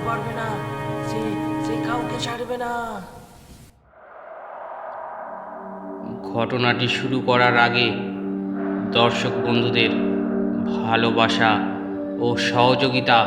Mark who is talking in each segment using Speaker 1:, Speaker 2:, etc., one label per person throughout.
Speaker 1: বাঁচতে পারবে না। সে সে কাউকে ছাড়বে না।
Speaker 2: ঘটনাটি শুরু করার আগে দর্শক বন্ধুদের ভালোবাসা ও সহযোগিতা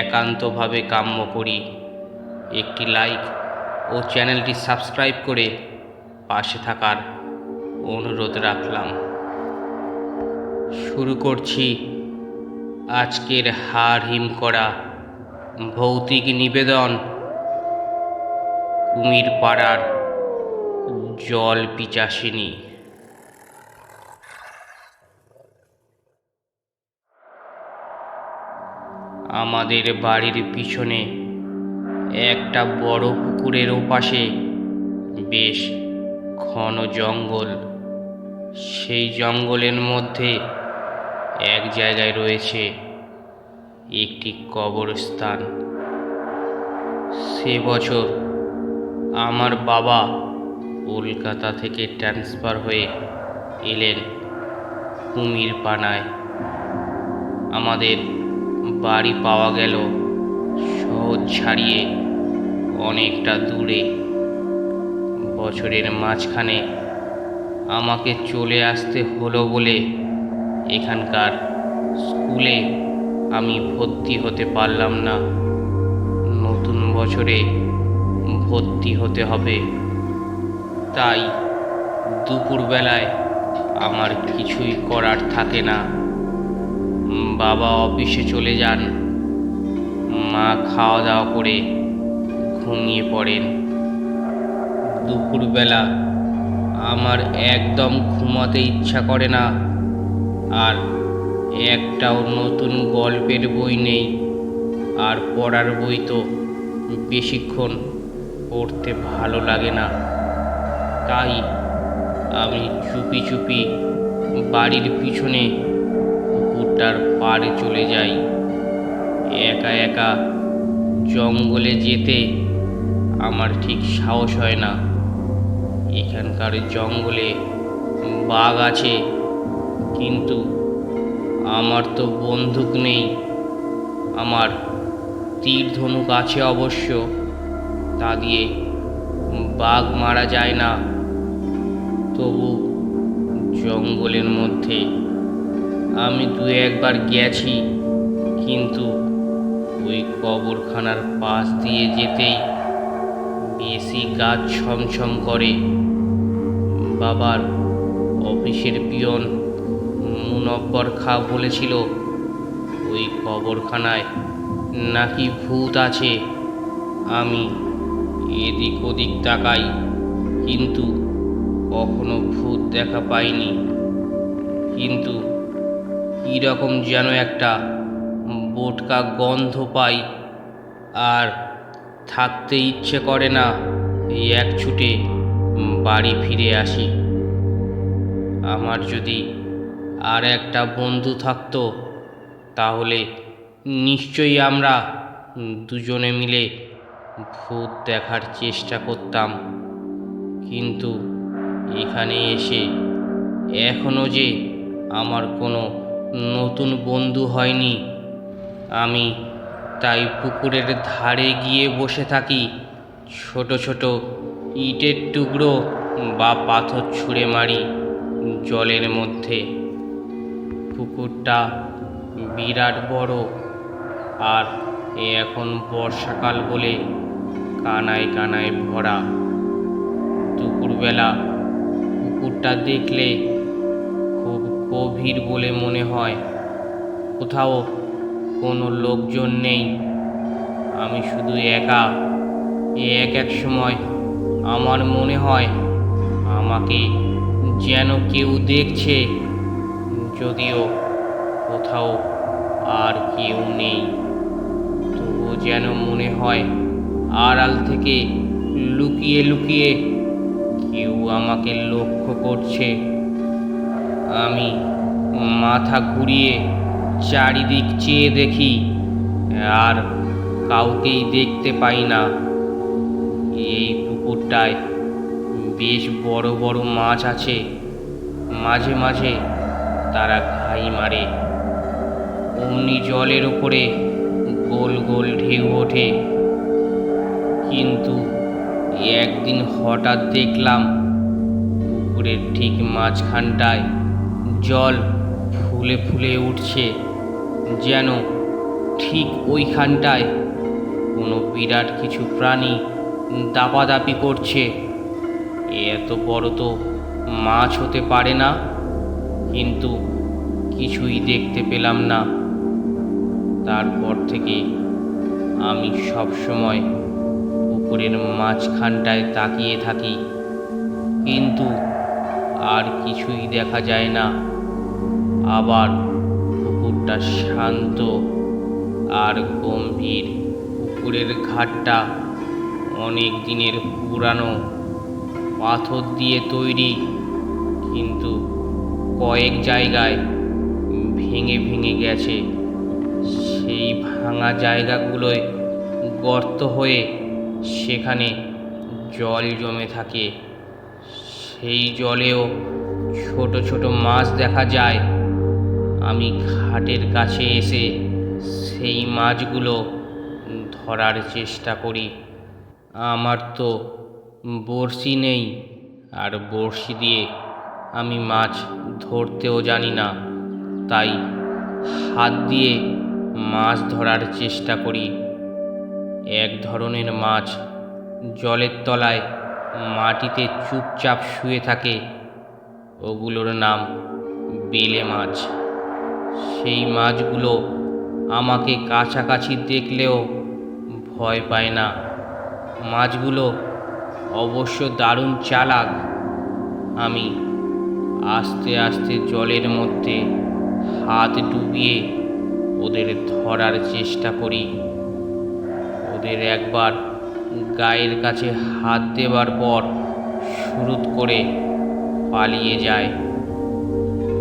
Speaker 2: একান্তভাবে কাম্য করি। একটি লাইক ও চ্যানেলটি সাবস্ক্রাইব করে পাশে থাকার অনুরোধ রাখলাম। শুরু করছি আজকের হার হিম করা ভৌতিক নিবেদন। কুমির পাড়ার জল পিচাসিনী। আমাদের বাড়ির পিছনে একটা বড় পুকুরের ওপাশে বেশ ঘন জঙ্গল। সেই জঙ্গলের মধ্যে এক জায়গায় রয়েছে একটি কবরস্থান। সে বছর আমার বাবা কলকাতা থেকে ট্রান্সফার হয়ে এলেন কুমির পানায়। আমাদের বাড়ি পাওয়া গেল শহর ছাড়িয়ে অনেকটা দূরে। বছরের মাঝখানে আমাকে চলে আসতে হলো বলে এখানকার স্কুলে আমি ভর্তি হতে পারলাম না। নতুন বছরে ভর্তি হতে হবে। তাই দুপুরবেলায় আমার কিছুই করার থাকে না। বাবা অফিসে চলে যান। মা খাওয়া দাওয়া করে ঘুমিয়ে পড়েন। দুপুরবেলা আমার একদম ঘুমাতে ইচ্ছা করে না। আর একটাও নতুন গল্পের বই নেই। আর পড়ার বই তো বেশিক্ষণ পড়তে ভালো লাগে না। তাই আমি চুপি চুপি বাড়ির পিছনে পুকুরটার পাড়ে চলে যাই। একা একা জঙ্গলে যেতে আমার ঠিক সাহস হয় না। এখানকার জঙ্গলে বাঘ আছে, কিন্তু আমার তো বন্দুক নেই। আমার তীর ধনুক আছে অবশ্য, তা দিয়ে বাঘ মারা যায় না। তবু জঙ্গলের মধ্যে আমি দু একবার গেছি, কিন্তু ওই কবরখানার পাশ দিয়ে যেতেই বেশি গাছ ছমছম করে। বাবার অফিসের পিয়ন মুনব্বর খা বলেছিল, ওই কবরখানায় নাকি ভূত আছে? আমি এদিক ওদিক তাকাই, কিন্তু কখনো ভূত দেখা পাইনি। কিন্তু কীরকম যেন একটা বোটকা গন্ধ পাই, আর থাকতে ইচ্ছে করে না এই এক ছুটে বাড়ি ফিরে আসি। আমার যদি আর একটা বন্ধু থাকতো, তাহলে নিশ্চয়ই আমরা দুজনে মিলে ভূত দেখার চেষ্টা করতাম। কিন্তু এখানে এসে এখনও যে আমার কোনো নতুন বন্ধু হয়নি, আমি তাই পুকুরের ধারে গিয়ে বসে থাকি, ছোট ছোট ইটের টুকরো বা পাথর ছুঁড়ে মারি জলের মধ্যে। পুকুরটা বিরাট বড়। আর এ এখন বর্ষাকাল বলে কানায় কানায় ভরা। দুপুরবেলা পুকুরটা দেখলে খুব গভীর বলে মনে হয়। কোথাও কোনো লোকজন নেই। আমি শুধু একা। এক এক সময় আমার মনে হয় আমাকে যেন কেউ দেখছে। যদিও কোথাও আর কেউ নেই, তবুও যেন মনে হয় আড়াল থেকে লুকিয়ে লুকিয়ে কেউ আমাকে লক্ষ্য করছে। আমি মাথা ঘুরিয়ে চারিদিক চেয়ে দেখি, আর কাউকেই দেখতে পাই না। এই পুকুরটায় বেশ বড় বড় মাছ আছে, মাঝে মাঝে তারা ঘাই মারে। অমনি জলের উপরে গোল গোল ঢেউ ওঠে। কিন্তু একদিন হঠাৎ দেখলাম পুকুরের ঠিক মাঝখানটায় জল ফুলে ফুলে উঠছে, যেন ঠিক ওইখানটায় কোনো বিরাট কিছু প্রাণী দাপাদাপি করছে। এত বড় তো মাছ হতে পারে না। কিন্তু কিছুই দেখতে পেলাম না। তারপর থেকে আমি সব সময় পুকুরের মাঝখানটায় তাকিয়ে থাকি। কিন্তু আর কিছুই দেখা যায় না। আবার পুকুরটা শান্ত আর গম্ভীর। পুকুরের ঘাটটা অনেক দিনের পুরানো। পাথর দিয়ে তৈরি। কিন্তু কয়েক জায়গায় ভেঙে ভেঙে গেছে। সেই ভাঙা জায়গাগুলোয় গর্ত হয়ে সেখানে জল জমে থাকে। সেই জলেও ছোট ছোট মাছ দেখা যায়। আমি ঘাটের কাছে এসে সেই মাছগুলো ধরার চেষ্টা করি। আমার তো বড়শি নেই, আর বড়শি দিয়ে আমি মাছ ধরতেও জানি না। তাই হাত দিয়ে মাছ ধরার চেষ্টা করি। এক ধরনের মাছ জলের তলায় মাটিতে চুপচাপ শুয়ে থাকে। ওগুলোর নাম বেলে মাছ। সেই মাছগুলো আমাকে কাছাকাছি দেখলেও ভয় পায় না। মাছগুলো অবশ্য দারুণ চালাক। আমি আস্তে আস্তে জলের মধ্যে হাত ডুবিয়ে ওদের ধরার চেষ্টা করি। ওদের একবার গায়ের কাছে হাত দেবার পর শুরুত করে পালিয়ে যায়।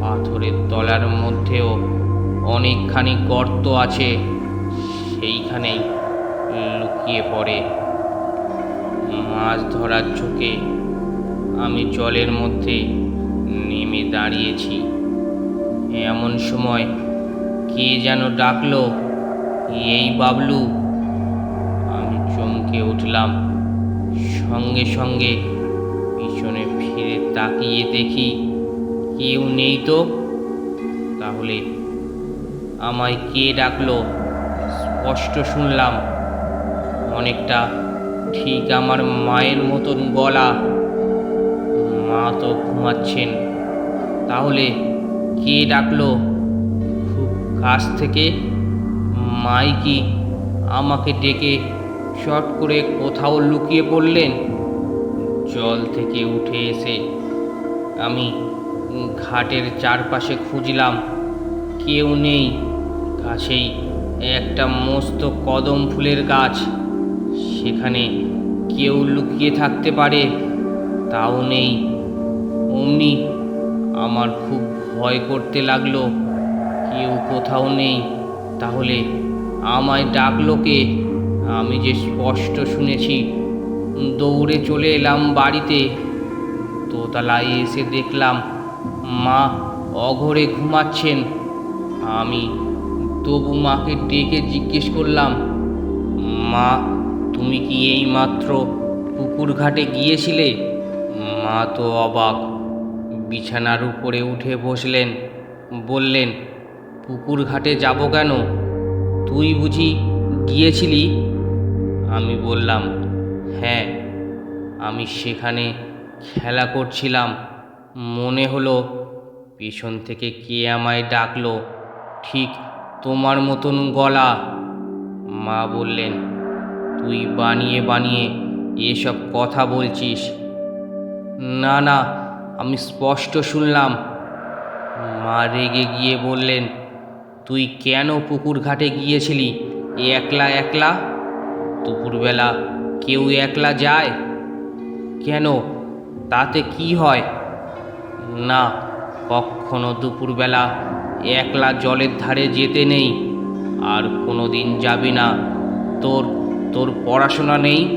Speaker 2: পাথরের তলার মধ্যেও অনেকখানি গর্ত আছে, সেইখানেই লুকিয়ে পড়ে। মাছ ধরার ঝোঁকে আমি জলের মধ্যে দাঁড়িয়েছি। এমন সময় কে যেন ডাকলো, এই বাবলু। আমি চমকে উঠলাম। সঙ্গে সঙ্গে পিছনে ফিরে তাকিয়ে দেখি কেউ নেই তো। তাহলে আমায় কে ডাকলো? স্পষ্ট শুনলাম, অনেকটা ঠিক আমার মায়ের মতন গলা। মা তো ঘুমাচ্ছেন। তাহলে কে ডাকলো? কাছ থেকে মাইকি আমাকে ডেকে চট করে কোথাও লুকিয়ে পড়লেন। জল থেকে উঠে এসে আমি ঘাটের চারপাশে খুঁজলাম। কেউ নেই। কাছেই একটা মস্ত কদম ফুলের গাছ। সেখানে কেউ লুকিয়ে থাকতে পারে, তাও নেই। অমনি আমার খুব ভয় করতে লাগল। কেউ কোথাও নেই। তাহলে আমায় ডাকলো কে? আমি যে স্পষ্ট শুনেছি। দৌড়ে চলে এলাম বাড়িতে। দোতলায় এসে দেখলাম মা অঘরে ঘুমাচ্ছেন। আমি তবু মাকে ডেকে জিজ্ঞেস করলাম, মা, তুমি কি এই মাত্র পুকুর ঘাটে গিয়েছিলে? মা তো অবাক। বিছানার উপরে উঠে বসলেন। বললেন, পুকুর ঘাটে যাব কেন? তুই বুঝি গিয়েছিলি? আমি বললাম হ্যাঁ আমি সেখানে খেলা করছিলাম। মনে হলো পেছন থেকে কে আমায় ডাকলো। ঠিক তোমার মতন গলা। মা বললেন, তুই বানিয়ে বানিয়ে এসব কথা বলছিস? না না আমি স্পষ্ট শুনলাম। মা রেগে গিয়ে বললেন, তুই কেন পুকুর ঘাটে গিয়েছিলি? একলা একলা? দুপুরবেলা কেউ একলা যায়? কেন? তাতে কি হয়? না, কখনো দুপুরবেলা একলা জলের ধারে যেতে নেই। আর কোনো দিন যাবি না। তোর তোর পড়াশোনা নেই?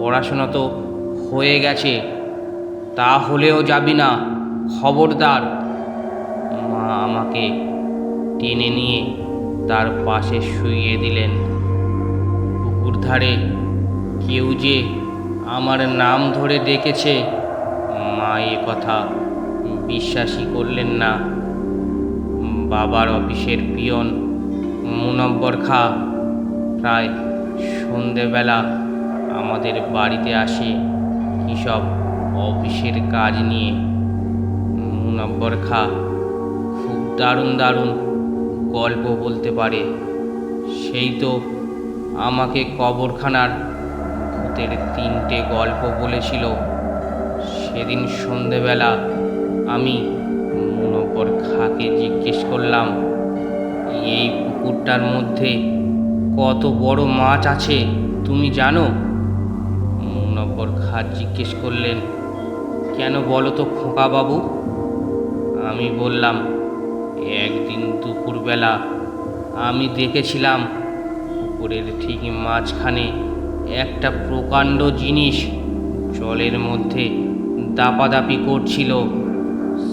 Speaker 2: পড়াশোনা তো হয়ে গেছে। তা হলেও যাবি না। খবরদার। মা আমাকে টেনে নিয়ে তার পাশে শুইয়ে দিলেন। পুকুর ধারে কেউ যে আমার নাম ধরে ডেকেছে, মা এ কথা বিশ্বাসই করলেন না। বাবার অফিসের পিয়ন মুনব্বর খা প্রায় সন্ধেবেলা আমাদের বাড়িতে আসে কী সব অফিসের কাজ নিয়ে মুনব্বর খা খুব দারুণ দারুণ গল্প বলতে পারে। সেই তো আমাকে কবরখানার ভূতের তিনটে গল্প বলেছিল। সেদিন সন্ধেবেলা আমি মুনব্বর খাকে জিজ্ঞেস করলাম, এই পুকুরটার মধ্যে কত বড় মাছ আছে তুমি জানো? মুনব্বর খা জিজ্ঞেস করলেন কেন বলো তো খোকা বাবু আমি বললাম, একদিন দুপুরবেলা আমি দেখেছিলাম পুকুরের ঠিক মাঝখানে একটা প্রকাণ্ড জিনিস জলের মধ্যে দাপাদাপি করছিল।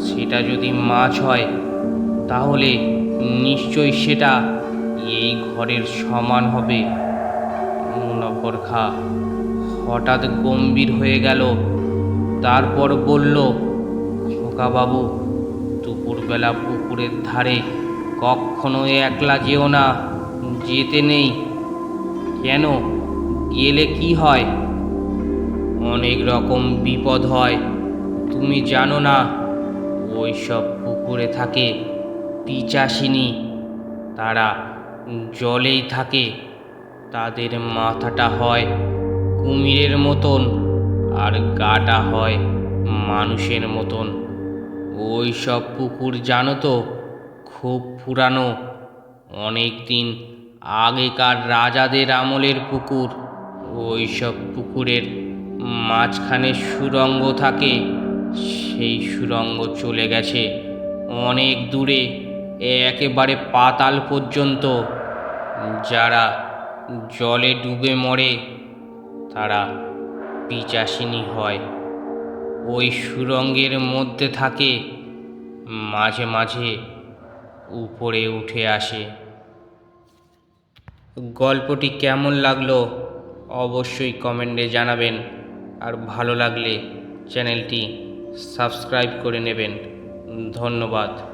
Speaker 2: সেটা যদি মাছ হয়, তাহলে নিশ্চয়ই সেটা এই ঘরের সমান হবে। মুনব্বর খা হঠাৎ গম্ভীর হয়ে গেল। তারপর বলল, খোকাবাবু, দুপুরবেলা পুকুরের ধারে কখনো একলা যেও না, যেতে নেই। কেন? গেলে কি হয়? অনেক রকম বিপদ হয়, তুমি জানো না। ওই সব পুকুরে থাকে পিচাসিনী তারা জলেই থাকে। তাদের মাথাটা হয় কুমিরের মতন। আর গাটা হয় মানুষের মতন। ওই সব পুকুর জানো তো, খুব পুরানো। অনেক দিন আগেকার রাজাদের আমলের পুকুর। ওই সব পুকুরের মাঝখানে সুরঙ্গ থাকে, সেই সুরঙ্গ চলে গেছে অনেক দূরে, একেবারে পাতাল পর্যন্ত। যারা জলে ডুবে মরে, তারা পিচাসিনী হয়। ওই সুরঙ্গের মধ্যে থাকে, মাঝে মাঝে উপরে উঠে আসে। গল্পটি কেমন লাগল অবশ্যই কমেন্টে জানাবেন। আর ভালো লাগলে চ্যানেলটি সাবস্ক্রাইব করে নেবেন। ধন্যবাদ।